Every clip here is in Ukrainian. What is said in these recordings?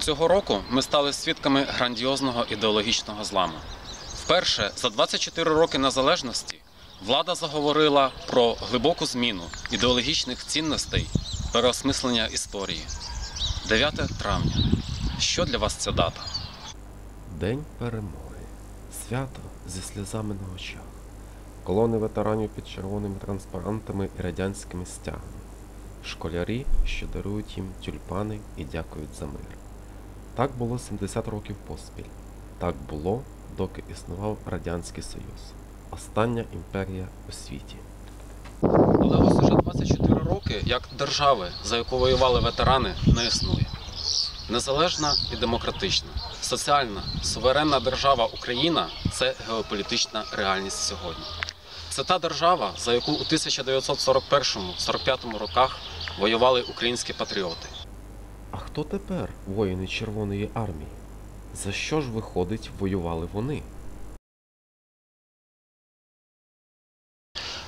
Цього року ми стали свідками грандіозного ідеологічного зламу. Вперше за 24 роки незалежності влада заговорила про глибоку зміну ідеологічних цінностей, переосмислення історії. 9 травня. Що для вас ця дата? День перемоги. Свято зі сльозами на очах. Колони ветеранів під червоними транспарантами і радянськими стягами. Школярі, що дарують їм тюльпани і дякують за мир. Так було 70 років поспіль. Так було, доки існував Радянський Союз. Остання імперія у світі. Але ось уже 24 роки, як держави, за яку воювали ветерани, не існує. Незалежна і демократична, соціальна, суверенна держава Україна це геополітична реальність сьогодні. Це та держава, за яку у 1941-45 роках воювали українські патріоти. А хто тепер воїни Червоної армії? За що ж виходить, воювали вони?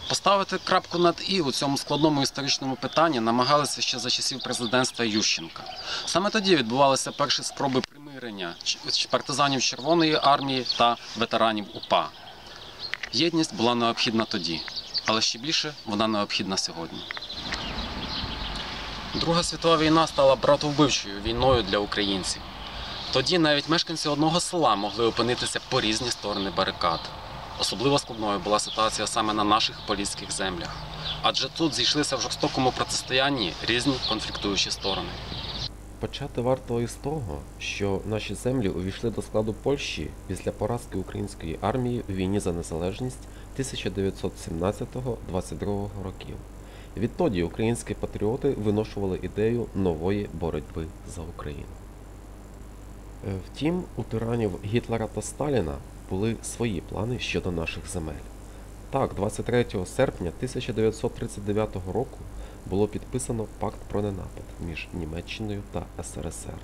Поставити крапку над і у цьому складному історичному питанні намагалися ще за часів президентства Ющенка. Саме тоді відбувалися перші спроби примирення партизанів Червоної армії та ветеранів УПА. Єдність була необхідна тоді, але ще більше вона необхідна сьогодні. Друга світова війна стала братовбивчою війною для українців. Тоді навіть мешканці одного села могли опинитися по різні сторони барикад. Особливо складною була ситуація саме на наших поліських землях, адже тут зійшлися в жорстокому протистоянні різні конфліктуючі сторони. Почати варто із того, що наші землі увійшли до складу Польщі після поразки української армії у війні за незалежність 1917-22 років. Відтоді українські патріоти виношували ідею нової боротьби за Україну. Е, Втім, у тиранів Гітлера та Сталіна були свої плани щодо наших земель. Так, 23 серпня 1939 року було підписано пакт про ненапад між Німеччиною та СРСР.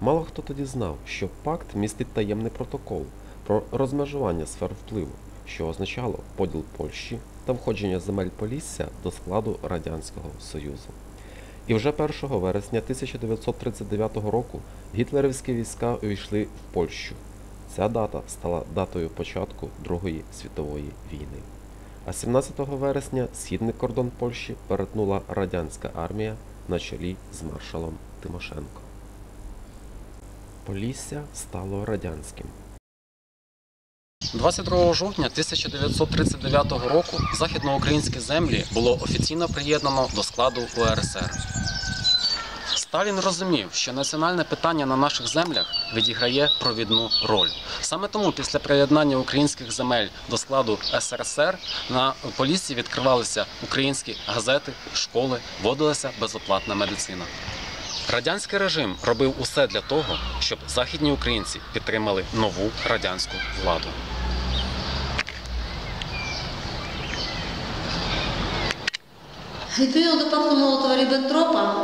Мало хто тоді знав, що пакт містить таємний протокол про розмежування сфер впливу, що означало поділ Польщі та входження земель Полісся до складу Радянського Союзу. І вже 1 вересня 1939 року гітлерівські війська увійшли в Польщу. Ця дата стала датою початку Другої світової війни. А 17 вересня східний кордон Польщі перетнула радянська армія на чолі з маршалом Тимошенко. Полісся стало радянським. 22 жовтня 1939 року західноукраїнські землі було офіційно приєднано до складу УРСР. Сталін розумів, що національне питання на наших землях відіграє провідну роль. Саме тому після приєднання українських земель до складу СРСР на Поліссі відкривалися українські газети, школи, вводилася безоплатна медицина. Радянський режим робив усе для того, щоб західні українці підтримали нову радянську владу. Відповідно до пакту Молотова Ріббентропа,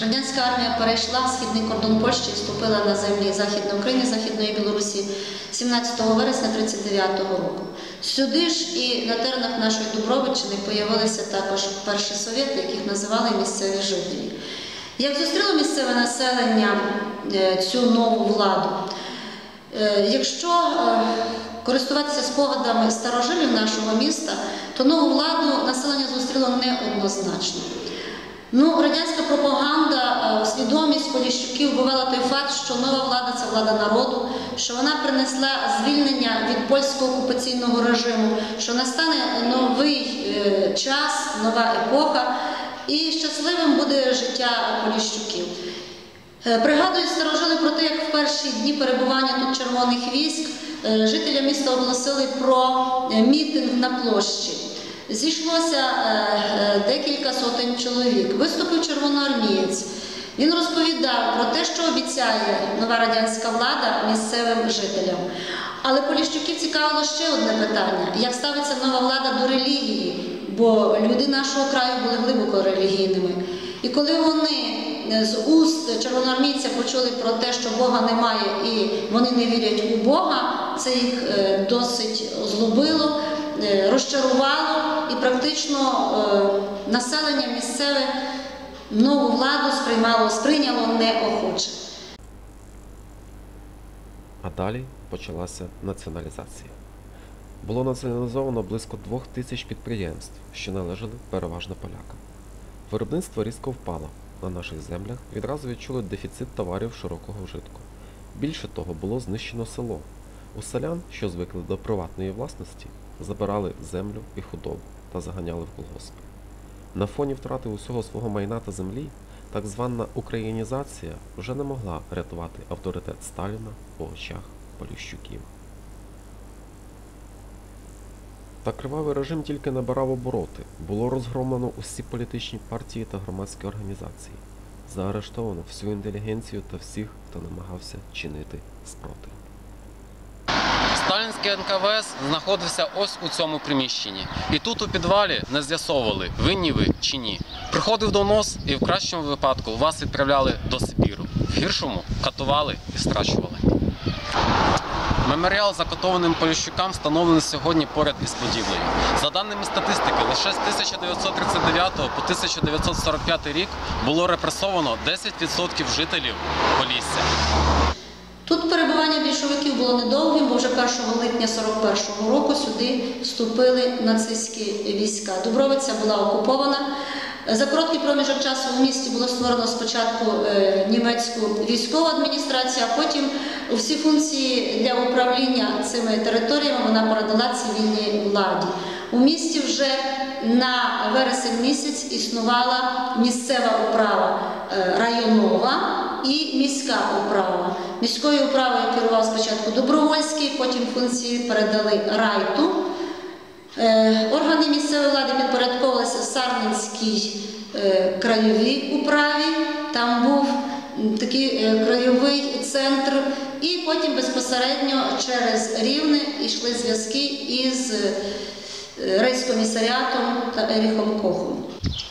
радянська армія перейшла в східний кордон Польщі і вступила на землі Західної України, Західної Білорусі 17 вересня 1939 року. Сюди ж і на теренах нашої Дубровиччини появилися також перші совєти, яких називали місцеві жителі. Як зустріло місцеве населення е, цю нову владу? Е, Якщо е, користуватися спогадами старожилів нашого міста, то нову владу населення зустріло неоднозначно. Ну, радянська пропаганда, свідомість Поліщуків вбивала той факт, що нова влада це влада народу, що вона принесла звільнення від польського окупаційного режиму, що настане новий е, час, нова епоха, і щасливим буде життя Поліщуків. Е, Пригадують старожили про те, як в перші дні перебування тут червоних військ е, жителі міста оголосили про е, мітинг на площі. Зійшлося е, е, декілька сотень чоловік. Виступив червоноармієць. Він розповідав про те, що обіцяє нова радянська влада місцевим жителям. Але Поліщуків цікавило ще одне питання: як ставиться нова влада до релігії? Бо люди нашого краю були глибоко релігійними. І коли вони е, з уст червоноармійця почули про те, що Бога немає і вони не вірять у Бога, це їх е, досить озлобило, е, розчарувало, і практично е, населення місцеве нову владу сприймало, сприйняло неохоче. А далі почалася націоналізація. Було націоналізовано близько двох тисяч підприємств, що належали переважно полякам. Виробництво різко впало. На наших землях відразу відчули дефіцит товарів широкого вжитку. Більше того, було знищено село. У селян, що звикли до приватної власності, забирали землю і худобу та заганяли в колгоспи. На фоні втрати усього свого майна та землі, так звана українізація вже не могла рятувати авторитет Сталіна у очах Поліщуків. Та кривавий режим тільки набирав обороти. Було розгромлено усі політичні партії та громадські організації. Заарештовано всю інтелігенцію та всіх, хто намагався чинити спротив. Сталінський НКВС знаходився ось у цьому приміщенні. І тут у підвалі не з'ясовували, винні ви чи ні. Приходив донос, і в кращому випадку вас відправляли до Сибіру. В гіршому катували і страчували. Меморіал закатованим поліщукам встановлений сьогодні поряд із будівлею. За даними статистики, лише з 1939 по 1945 рік було репресовано 10% жителів Полісся. Тут перебування більшовиків було недовгим, бо вже 1 липня 41-го року сюди вступили нацистські війська. Дубровиця була окупована. За короткий проміжок часу в місті було створено спочатку е, німецьку військову адміністрацію, а потім всі функції для управління цими територіями вона передала цивільній владі. У місті вже на вересень місяць існувала місцева управа е, районова і міська управа. Міською управою керував спочатку Добровольський, потім функції передали райту. Е, Органи місцевої влади підпорядковувалися Сарненській е, краєвій управі. Там був такий е, краєвий центр, і потім безпосередньо через Рівне йшли зв'язки із рейскомісаріатом та Еріхом Кохом.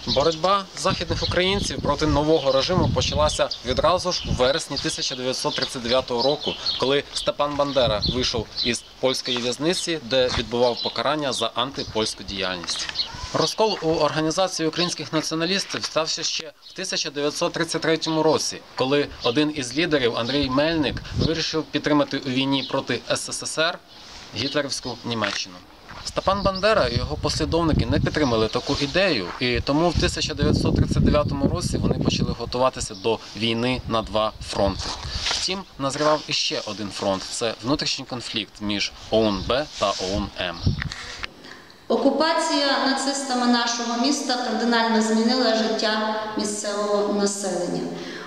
Боротьба західних українців проти нового режиму почалася відразу ж у вересні 1939 року, коли Степан Бандера вийшов із польської в'язниці, де відбував покарання за антипольську діяльність. Розкол у організації українських націоналістів стався ще в 1933 році, коли один із лідерів Андрій Мельник вирішив підтримати у війні проти СССР гітлерівську Німеччину. Степан Бандера і його послідовники не підтримали таку ідею, і тому в 1939 році вони почали готуватися до війни на два фронти. Втім, назрівав іще один фронт це внутрішній конфлікт між ОУН-Б та ОУН-М. Окупація нацистами нашого міста кардинально змінила життя місцевого населення.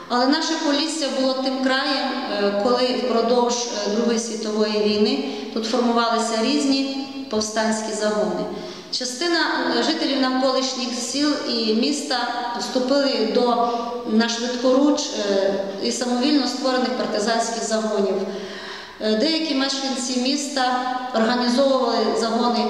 Але наше Полісся було тим краєм, е, коли впродовж е, Другої світової війни тут формувалися різні повстанські загони. Частина е, жителів навколишніх сіл і міста вступили до на швидкоруч е, і самовільно створених партизанських загонів. Е, Деякі мешканці міста організовували загони,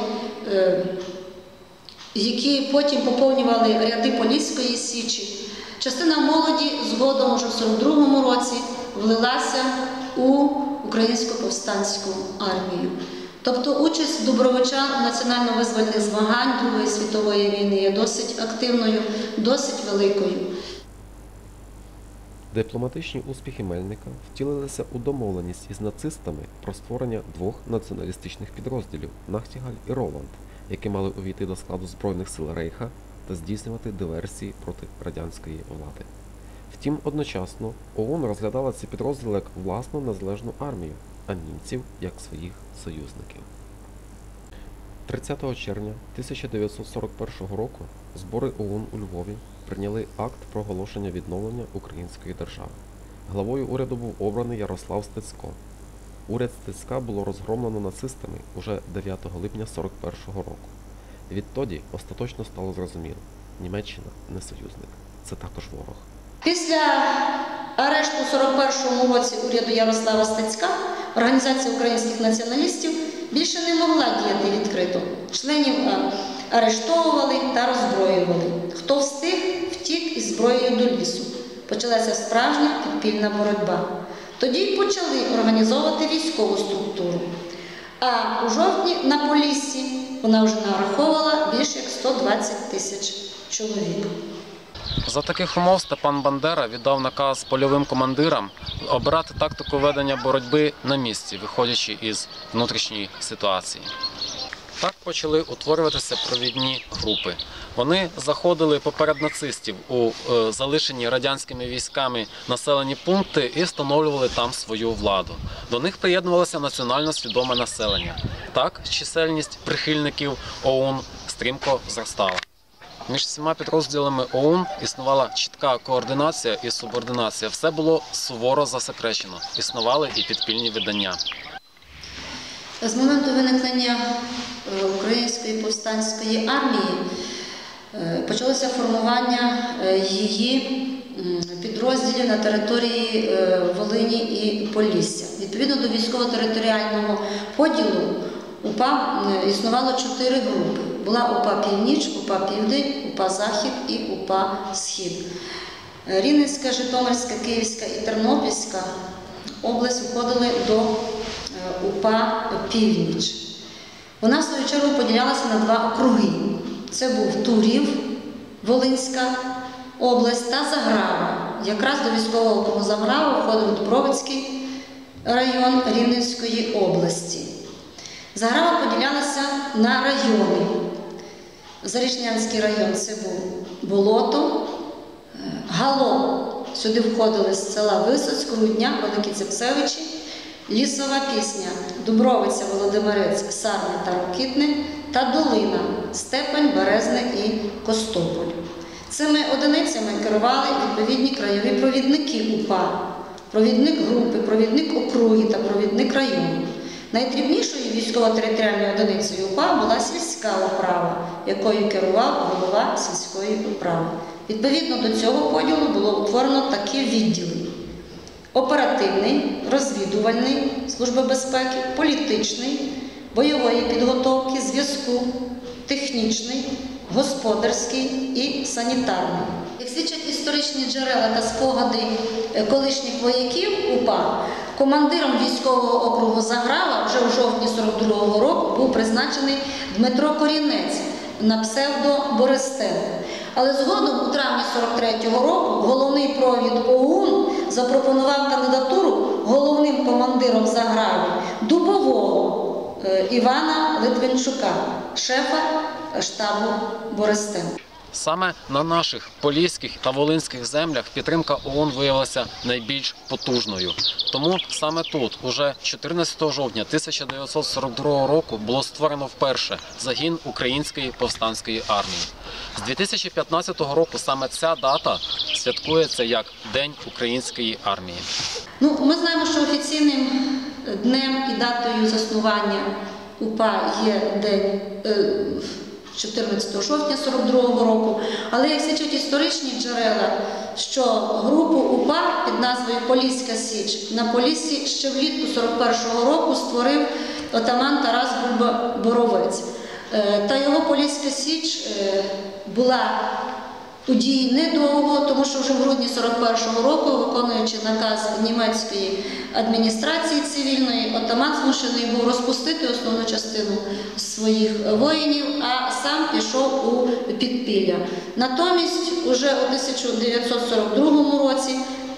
які потім поповнювали ряди Поліської січі. Частина молоді згодом уже в 42-му році влилася у українську повстанську армію. Тобто участь добровичан національно-визвольних змагань Другої світової війни є досить активною, досить великою. Дипломатичні успіхи Мельника втілилися у домовленість із нацистами про створення двох націоналістичних підрозділів Нахтігаль і Роланд, які мали увійти до складу Збройних сил Рейха та здійснювати диверсії проти радянської влади. Втім, одночасно ООН розглядала ці підрозділи як власну незалежну армію, а німців як своїх союзників. 30 червня 1941 року збори ООН у Львові прийняли акт про оголошення відновлення української держави. Главою уряду був обраний Ярослав Стецько. Уряд Стецька було розгромлено нацистами уже 9 липня 41 року. Відтоді остаточно стало зрозуміло, Німеччина не союзник, це також ворог. Після арешту у 41-му році уряду Ярослава Стецька Організація українських націоналістів більше не могла діяти відкрито. Членів арештовували та роззброювали. Хто встиг, втік із зброєю до лісу. Почалася справжня підпільна боротьба. Тоді й почали організовувати військову структуру. А у жовтні на Поліссі вона вже нараховувала більше як 120 тисяч чоловік. За таких умов Степан Бандера віддав наказ польовим командирам обирати тактику ведення боротьби на місці, виходячи із внутрішньої ситуації. Так почали утворюватися провідні групи. Вони заходили поперед нацистів у е, залишені радянськими військами населені пункти і встановлювали там свою владу. До них приєднувалося національно свідоме населення. Так, чисельність прихильників ОУН стрімко зростала. Між всіма підрозділами ОУН існувала чітка координація і субординація. Все було суворо засекречено. Існували і підпільні видання. З моменту виникнення е, Української повстанської армії е, почалося формування е, її підрозділів на території Волині і Полісся. Відповідно до військово-територіального поділу УПА існувало чотири групи. Була УПА Північ, УПА Південь, УПА Захід і УПА Схід. Рівненська, Житомирська, Київська і Тернопільська область входили до е, УПА Північ. Вона в свою чергу поділялася на два округи. Це був Турів, Волинська область та Заграва. Якраз до військового округу Заграва входив Дубровицький район Рівненської області. Заграва поділялася на райони. Зарічнянський район це був болото, е, Гало. Сюди входили з села Висоцьк, Рудня, Великі Цепсевичі, Лісова пісня, Дубровиця, Володимирець, Сарни та Рокітне та Долина, Степень, Березне і Костополь. Цими одиницями керували відповідні краєві провідники УПА, провідник групи, провідник округи та провідник району. Найдрібнішою військово-територіальною одиницею УПА була сільська управа, якою керував голова сільської управи. Відповідно до цього поділу було утворено такі відділи: оперативний, розвідувальний служби безпеки, політичний, бойової підготовки, зв'язку, технічний, господарський і санітарний. Як свідчать історичні джерела та спогади е, колишніх вояків УПА, командиром військового округу Заграва вже у жовтні 42-го року був призначений Дмитро Корінець на псевдо Бористенко. Але згодом, у травні 43-го року, головний провід ОУН запропонував кандидатуру головним командиром Заграви Дубового Івана Литвинчука, шефа штабу Бористенка. Саме на наших поліських та волинських землях підтримка ООН виявилася найбільш потужною. Тому саме тут, уже 14 жовтня 1942 року, було створено вперше загін Української повстанської армії. З 2015 року саме ця дата святкується як День української армії. Ну, ми знаємо, що офіційним днем і датою заснування УПА є день е, 14 жовтня 42 року, але як свідчать історичні джерела, що групу УПА під назвою Поліська Січ на Поліссі ще влітку 41-го року створив отаман Тарас Бульба Боровець. Е, Та його Поліська Січ е, була у недовго, тому що вже в грудні 41-го року, виконуючи наказ німецької адміністрації цивільної, отаман змушений був розпустити основну частину своїх воїнів, а сам пішов у підпілля. Натомість, уже у 1942 році,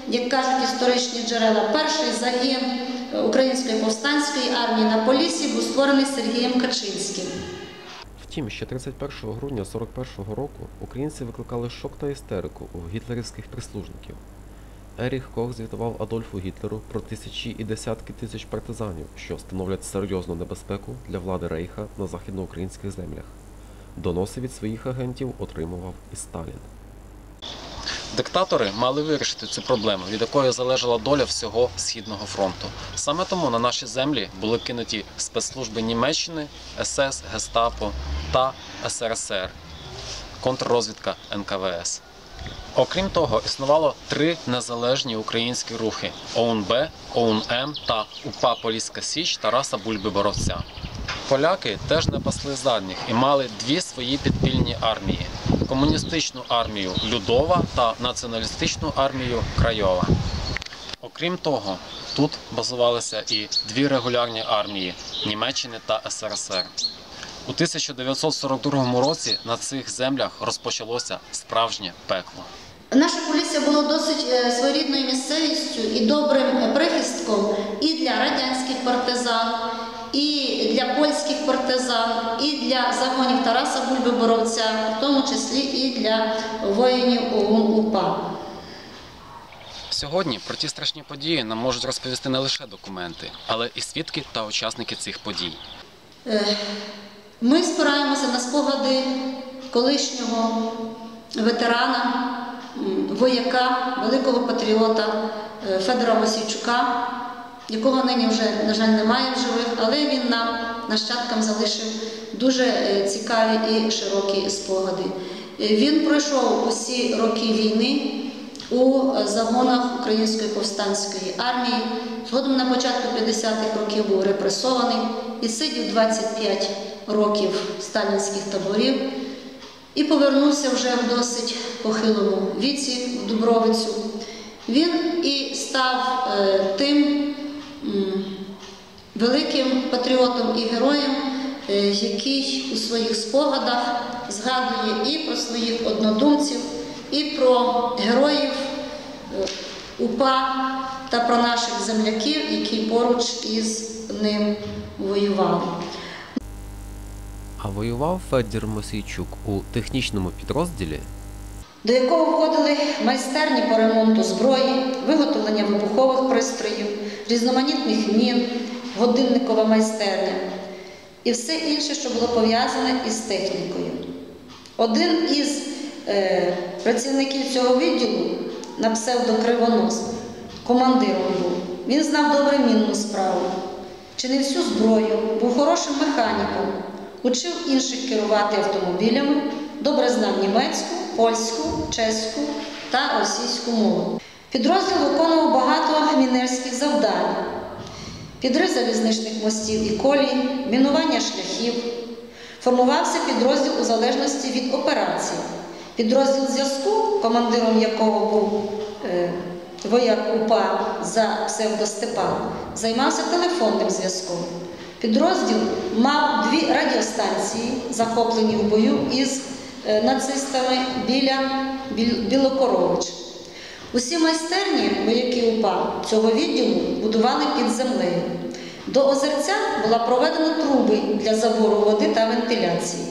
як кажуть історичні джерела, перший загін Української повстанської армії на Полісі був створений Сергієм Качинським. Втім, ще 31 грудня 41-го року українці викликали шок та істерику у гітлерівських прислужників. Еріх Кох звітував Адольфу Гітлеру про тисячі і десятки тисяч партизанів, що становлять серйозну небезпеку для влади Рейха на західноукраїнських землях. Доноси від своїх агентів отримував і Сталін. Диктатори мали вирішити цю проблему, від якої залежала доля всього східного фронту. Саме тому на наші землі були кинуті спецслужби Німеччини, СС, Гестапо та СРСР, контррозвідка НКВС. Окрім того, існувало три незалежні українські рухи: ОУН-Б, ОУН-М та УПА Поліська Січ Тараса Бульби Боровця. Поляки теж не пасли задніх і мали дві свої підпільні армії: комуністичну армію Людова та націоналістичну армію Крайова. Окрім того, тут базувалися і дві регулярні армії Німеччини та СРСР. У 1942 році на цих землях розпочалося справжнє пекло. Наше Полісся було досить е, своєрідною місцевістю і добрим прихистком і для радянських партизан, і для польських партизан, і для загонів Тараса Бульби Боровця, в тому числі і для воїнів ОУН УПА. Сьогодні про ті страшні події нам можуть розповісти не лише документи, але і свідки та учасники цих подій. Е, Ми спираємося на спогади колишнього ветерана, вояка, великого патріота е, Федора Мосійчука, якого нині вже, на жаль, немає в живих, але він нам, нащадкам, залишив дуже е, цікаві і широкі спогади. Е, Він пройшов усі роки війни у загонах Української повстанської армії. Згодом на початку 50-х років був репресований і сидів 25 років сталінських таборів і повернувся вже в досить похилому віці в Дубровицю. Він і став е, тим великим патріотом і героєм, е, який у своїх спогадах згадує і про своїх однодумців, і про героїв е, УПА та про наших земляків, які поруч із ним воювали. А воював Федір Мосійчук у технічному підрозділі до якого входили майстерні по ремонту зброї, виготовлення вибухових пристроїв, різноманітних мін, годинникова майстерня і все інше, що було пов'язане із технікою. Один із е, працівників цього відділу на псевдо Кривонос командиром був. Він знав добре мінну справу, чинив всю зброю, був хорошим механіком, учив інших керувати автомобілями, добре знав німецьку, польську, чеську та російську мову. Підрозділ виконував багато мінерських завдань: підрив залізничних мостів і колій, мінування шляхів. Формувався підрозділ у залежності від операції. Підрозділ зв'язку, командиром якого був е, вояк УПА за псевдостепан, займався телефонним зв'язком. Підрозділ мав дві радіостанції, захоплені в бою із е, нацистами біля Біл- Білокорович. Усі майстерні УПА цього відділу будували під землею. До озерця була проведена труби для забору води та вентиляції.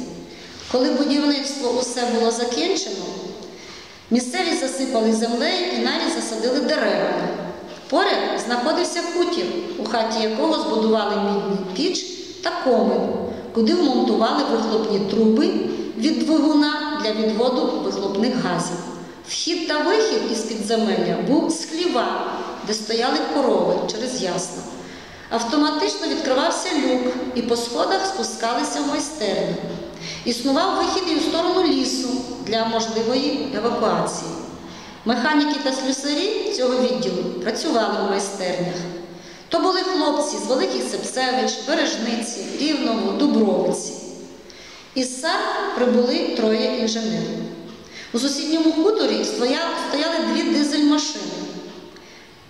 Коли будівництво усе було закінчено, місцеві засипали землею і навіть засадили деревами. Поряд знаходився хутір, у хаті якого збудували мідний піч та комин, куди вмонтували вихлопні труби від двигуна для відводу вихлопних газів. Вхід та вихід із підземелля був з хліва, де стояли корови через ясно. Автоматично відкривався люк, і по сходах спускалися в майстерню. Існував вихід і у сторону лісу для можливої евакуації. Механіки та слюсарі цього відділу працювали в майстернях. То були хлопці з Великих Сепсевич, Бережниці, Рівного, Дубровиці. Із САР прибули троє інженерів. У сусідньому хуторі стояли, дві дизель-машини.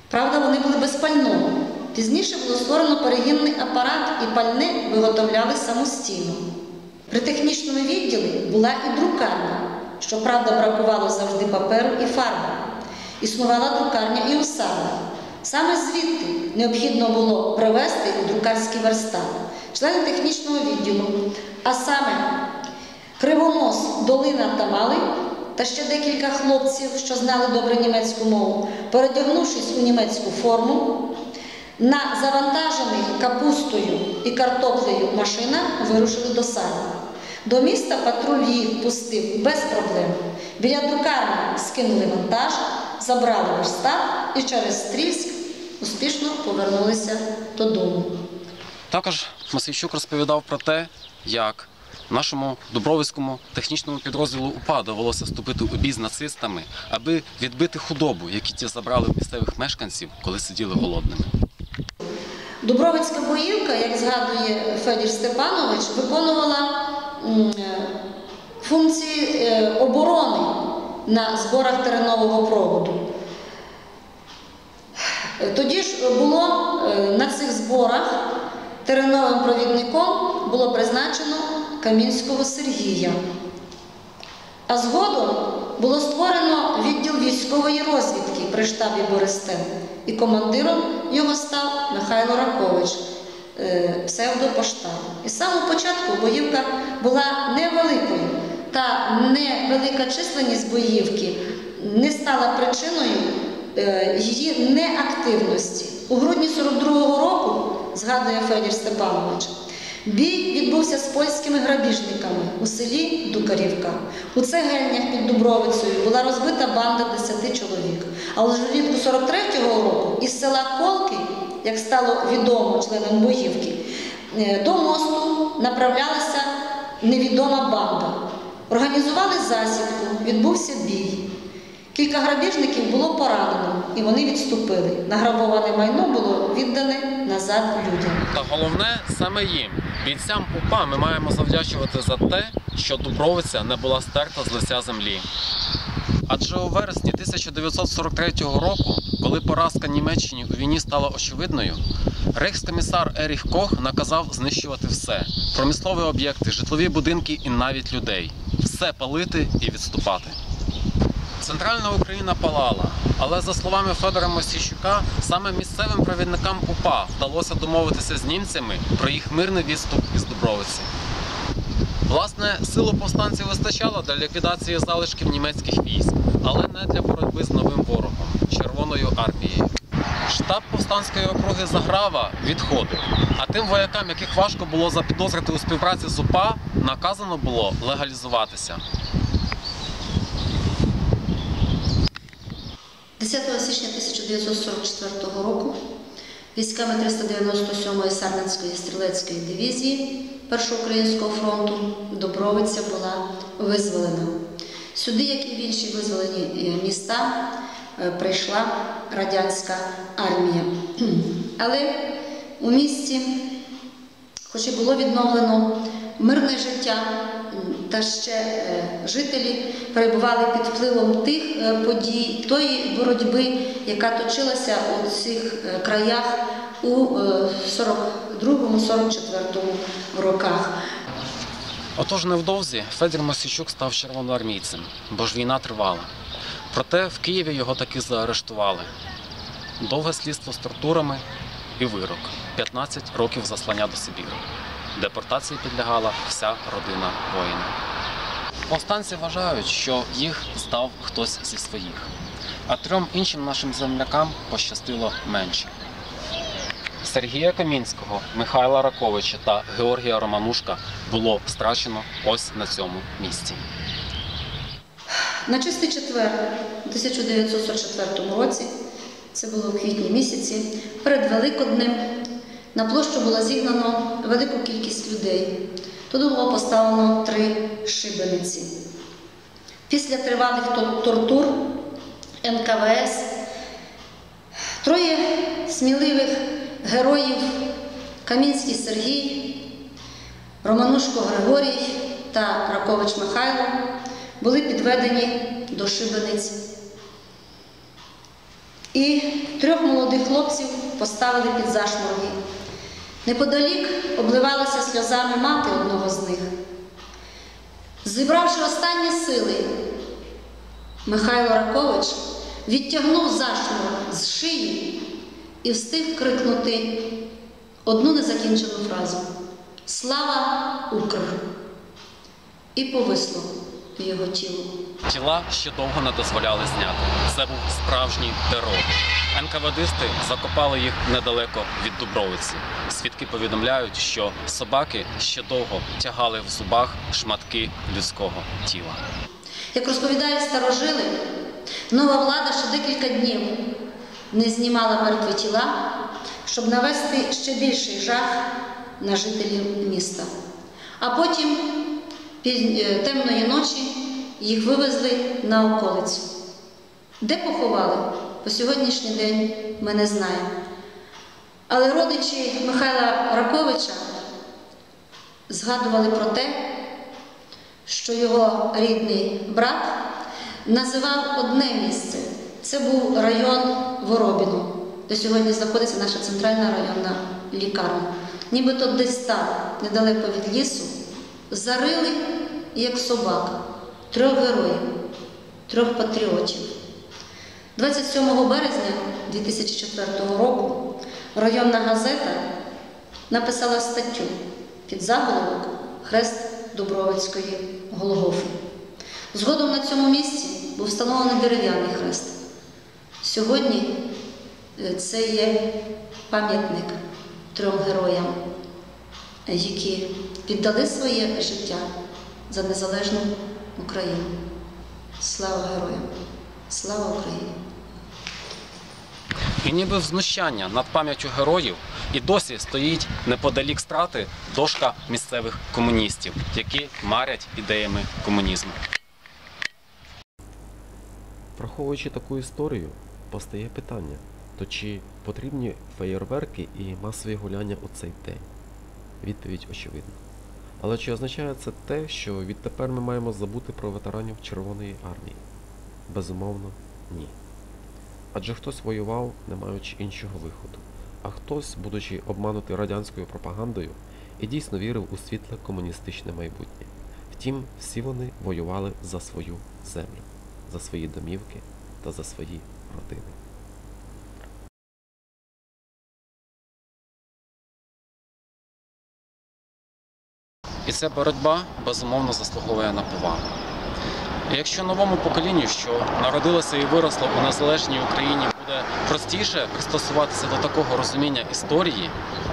Правда, вони були без пального. Пізніше було створено перегінний апарат і пальне виготовляли самостійно. При технічному відділі була і друкарня. Щоправда, бракувало завжди паперу і фарби. Існувала друкарня і Сарні. Саме звідти необхідно було привезти друкарський верстат. Члени технічного відділу, а саме Кривонос, Долина та Малий, та ще декілька хлопців, що знали добре німецьку мову, передягнувшись у німецьку форму, на завантажених капустою і картоплею машинах вирушили до саду. До міста патруль їх пустив без проблем. Біля друкарні скинули вантаж, забрали верстат і через Стрільськ успішно повернулися додому. Також Масійчук розповідав про те, як нашому Дубровицькому технічному підрозділу УПА довелося вступити у бій з нацистами, аби відбити худобу, які ті забрали в місцевих мешканців, коли сиділи голодними. Дубровицька боївка, як згадує Федір Степанович, виконувала е, функції е, оборони на зборах теренового проводу. Тоді ж було е, на цих зборах тереновим провідником було призначено Камінського Сергія. А згодом було створено відділ військової розвідки при штабі Бористен, і командиром його став Михайло Ракович, е, псевдопоштар. І з самого початку боївка була невеликою, та невелика численність боївки не стала причиною е, її неактивності. У грудні 42-го року, згадує Федір Степанович, бій відбувся з польськими грабіжниками у селі Дукарівка. У цегельнях під Дубровицею була розбита банда 10 чоловік. А вже влітку 43-го року із села Колки, як стало відомо членам боївки, е, до мосту направлялася невідома банда. Організували засідку, відбувся бій. Кілька грабіжників було поранено, і вони відступили. Награбоване майно було віддане назад людям. Та головне саме їм. Бійцям УПА ми маємо завдячувати за те, що Дубровиця не була стерта з лиця землі. Адже у вересні 1943 року, коли поразка Німеччині у війні стала очевидною, рейхскомісар Еріх Кох наказав знищувати все: промислові об'єкти, житлові будинки і навіть людей. Все палити і відступати. Центральна Україна палала, але за словами Федора Мосійчука, саме місцевим провідникам УПА вдалося домовитися з німцями про їх мирний відступ із Дубровиці. Власне, силу повстанців вистачало для ліквідації залишків німецьких військ, але не для боротьби з новим ворогом Червоною армією. Штаб повстанської округи Заграва відходив, а тим воякам, яких важко було запідозрити у співпраці з УПА, наказано було легалізуватися. 10 січня 1944 року військами 397-ї Сарненської стрілецької дивізії Першого українського фронту Добровиця була визволена. Сюди, як і в інші визволені е, міста, е, прийшла радянська армія. Але у місті, хоч і було відновлено мирне життя, та ще е, жителі перебували під впливом тих е, подій, тої боротьби, яка точилася у цих е, краях у 42-44 роках. Отож, невдовзі Федір Мосійчук став червоноармійцем, бо ж війна тривала. Проте в Києві його таки заарештували. Довге слідство з тортурами і вирок 15 років заслання до Сибіру. Депортації підлягала вся родина воїна. Повстанці вважають, що їх здав хтось зі своїх, а трьом іншим нашим землякам пощастило менше. Сергія Камінського, Михайла Раковича та Георгія Романушка було страчено ось на цьому місці. На чистий четвер у 1944 році, це було в квітні місяці, перед Великоднем на площу було зігнано велику кількість людей. Туди було поставлено три шибениці. Після тривалих тортур НКВС троє сміливих героїв Камінський Сергій, Романушко Григорій та Ракович Михайло були підведені до шибениць. І трьох молодих хлопців поставили під зашморги. Неподалік обливалася сльозами мати одного з них. Зібравши останні сили, Михайло Ракович відтягнув зашморг з шиї і встиг крикнути одну незакінчену фразу Слава Укр! І повисло його тіло. Тіла ще довго не дозволяли зняти. Це був справжній терор. НКВДисти закопали їх недалеко від Дубровиці. Свідки повідомляють, що собаки ще довго тягали в зубах шматки людського тіла. Як розповідають старожили, нова влада ще декілька днів не знімала мертві тіла, щоб навести ще більший жах на жителів міста. А потім е, темної ночі їх вивезли на околицю. Де поховали? По сьогоднішній день ми не знаємо. Але родичі Михайла Раковича згадували про те, що його рідний брат називав одне місце. Це був район Воробіно, де сьогодні знаходиться наша центральна районна лікарня. Нібито десь там, недалеко від лісу, зарили як собак. трьох героїв, трьох патріотів. 27 березня 2004 року районна газета написала статтю під заголовок Хрест Дубровицької Голгофи. Згодом на цьому місці був встановлений дерев'яний хрест. Сьогодні е, це є пам'ятник трьом героям, які віддали своє життя за незалежну Україну. Слава героям! Слава Україні! І ніби знущання над пам'яттю героїв і досі стоїть неподалік страти дошка місцевих комуністів, які марять ідеями комунізму. Враховуючи таку історію, постає питання, то чи потрібні феєрверки і масові гуляння у цей день? Відповідь очевидна. Але чи означає це те, що відтепер ми маємо забути про ветеранів Червоної армії? Безумовно, ні. Адже хтось воював, не маючи іншого виходу, а хтось, будучи обманутий радянською пропагандою, і дійсно вірив у світле комуністичне майбутнє. Втім, всі вони воювали за свою землю, за свої домівки та за свої родини. І ця боротьба безумовно заслуговує на повагу. Якщо новому поколінню, що народилося і виросло у незалежній Україні, буде простіше пристосуватися до такого розуміння історії,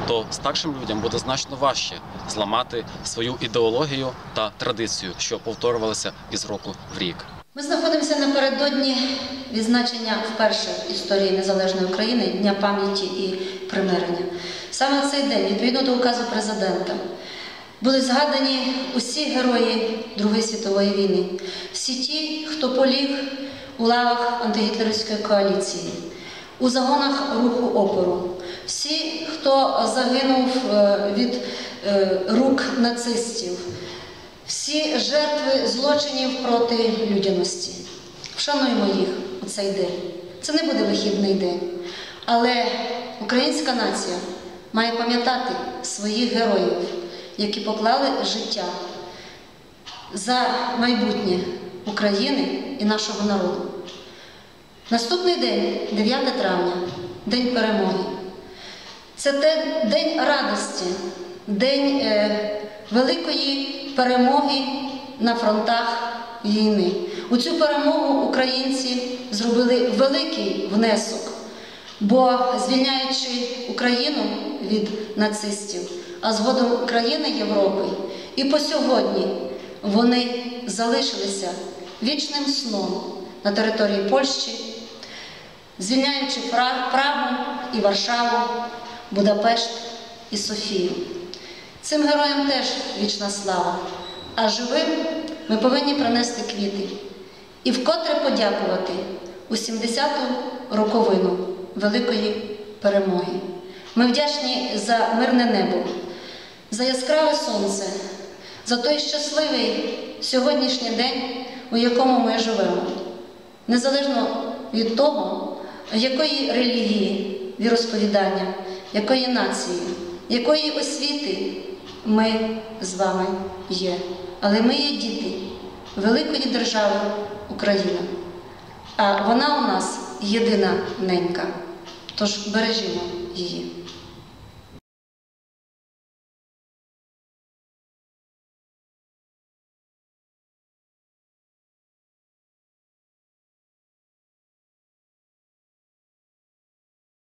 то старшим людям буде значно важче зламати свою ідеологію та традицію, що повторювалися із року в рік. Ми знаходимося напередодні відзначення вперше в історії незалежної України Дня пам'яті і примирення. Саме цей день, відповідно до указу президента, були згадані усі герої Другої світової війни, всі ті, хто поліг у лавах антигітлерівської коаліції, у загонах руху опору, всі, хто загинув е, від е, рук нацистів, всі жертви злочинів проти людяності. Вшануємо їх у цей день. Це не буде вихідний день. Але українська нація має пам'ятати своїх героїв, які поклали життя за майбутнє України і нашого народу. Наступний день, 9 травня, День перемоги. Це день радості, день е, великої перемоги на фронтах війни. У цю перемогу українці зробили великий внесок, бо звільняючи Україну від нацистів, а згодом країни Європи, і по сьогодні вони залишилися вічним сном на території Польщі, звільняючи Прагу і Варшаву, Будапешт і Софію. Цим героям теж вічна слава. А живим ми повинні принести квіти і вкотре подякувати у 70-ту роковину великої перемоги. Ми вдячні за мирне небо, за яскраве сонце, за той щасливий сьогоднішній день, у якому ми живемо. Незалежно від того, якої релігії, віросповідання, якої нації, якої освіти ми з вами є. Але ми є діти великої держави Україна. А вона у нас єдина ненька. Тож бережімо її.